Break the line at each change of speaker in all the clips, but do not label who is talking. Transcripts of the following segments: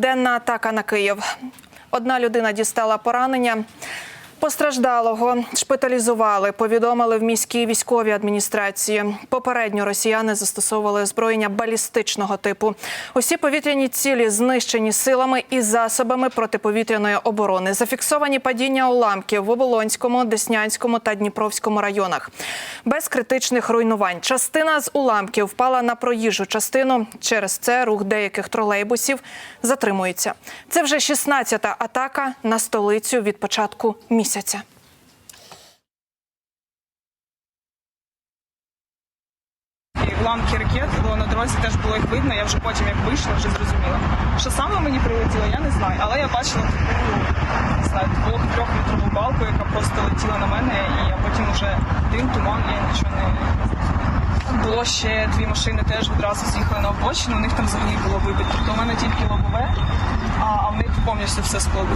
денна атака на Київ. Одна людина дістала поранення. Постраждалого шпиталізували, повідомили в міській військовій адміністрації. Попередньо росіяни застосовували озброєння балістичного типу. Усі повітряні цілі знищені силами і засобами протиповітряної оборони. Зафіксовані падіння уламків в Оболонському, Деснянському та Дніпровському районах. Без критичних руйнувань. Частина з уламків впала на проїжджу частину. Через це рух деяких тролейбусів затримується. Це вже 16-та атака на столицю від початку місяця.
І уламки ракет, бо на дорозі теж було їх видно. Я вже потім, як вийшла, вже зрозуміла. Що саме мені прилетіло, я не знаю. Але я бачила не знаю, двох трьох метрову балку, яка просто летіла на мене, і я потім вже дим, туман, я нічого не було ще дві машини теж відразу з'їхали на обочину. У них там взагалі було вибито. Тобто у мене тільки лобове, а, в них повністю все скло.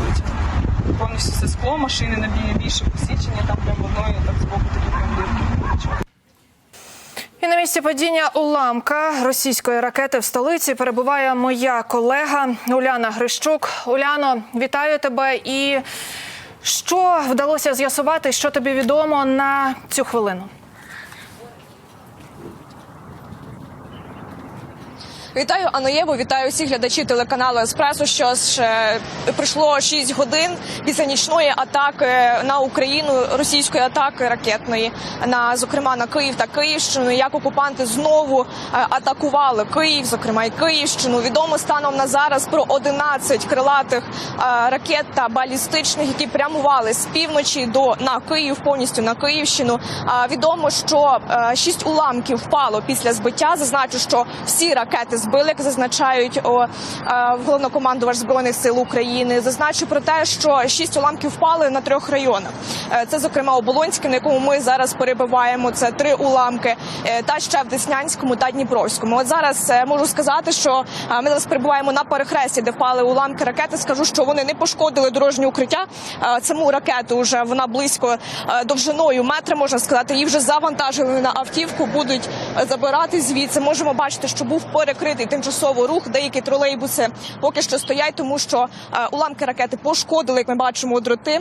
Повністю все скло, машини на більше посічення, там прям одної так збоку такі прям дірки.
І на місці падіння уламка російської ракети в столиці перебуває моя колега Уляна Грищук. Уляно, вітаю тебе. І що вдалося з'ясувати, що тобі відомо на цю хвилину?
Вітаю Аноєву, вітаю всіх глядачів телеканалу Еспресо. Що ж е, пройшло 6 годин після нічної атаки на Україну, російської атаки ракетної, на зокрема на Київ та Київщину. Як окупанти знову е, атакували Київ, зокрема і Київщину. Відомо станом на зараз про 11 крилатих е, ракет та балістичних, які прямували з півночі до на Київ, повністю на Київщину. Відомо, що е, шість уламків впало після збиття. Зазначу, що всі ракети збили, як зазначають о, е, головнокомандувач збройних сил України. Зазначу про те, що шість уламків впали на трьох районах. Е, Це, зокрема, Оболонське, на якому ми зараз перебуваємо. Це три уламки, е, та ще в Деснянському та Дніпровському. От зараз можу сказати, що ми зараз перебуваємо на перехресті, де впали уламки ракети. Скажу, що вони не пошкодили дорожнє укриття. Саму ракету вже вона близько довжиною метра, можна сказати. Її вже завантажили на автівку, будуть забирати звідси. Можемо бачити, що був перекритий тимчасово рух. Деякі тролейбуси поки що стоять, тому що е, уламки ракети пошкодили, як ми бачимо, дроти.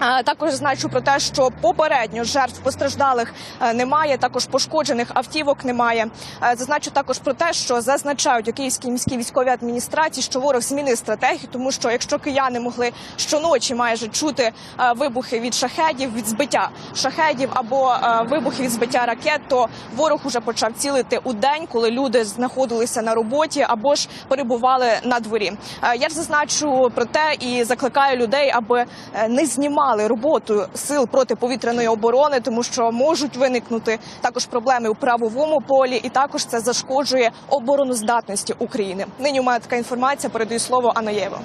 Е, Також зазначу про те, що попередньо жертв постраждалих е, немає. Також пошкоджених автівок немає. Е, Зазначу також про те, що зазначають у Київській міській військовій адміністрації, що ворог змінив стратегію, тому що якщо кияни могли щоночі майже чути вибухи від шахедів, від збиття шахедів або вибухи від збиття ракет, то ворог уже почав цілити у день, коли люди знаходилися на роботі або ж перебували на дворі. Я ж зазначу про те і закликаю людей, аби не знімали роботу сил протиповітряної оборони, тому що можуть виникнути також проблеми у правовому полі, і також це зашкоджує обороноздатності України. Нині у мене така інформація. Передаю слово Анаєву.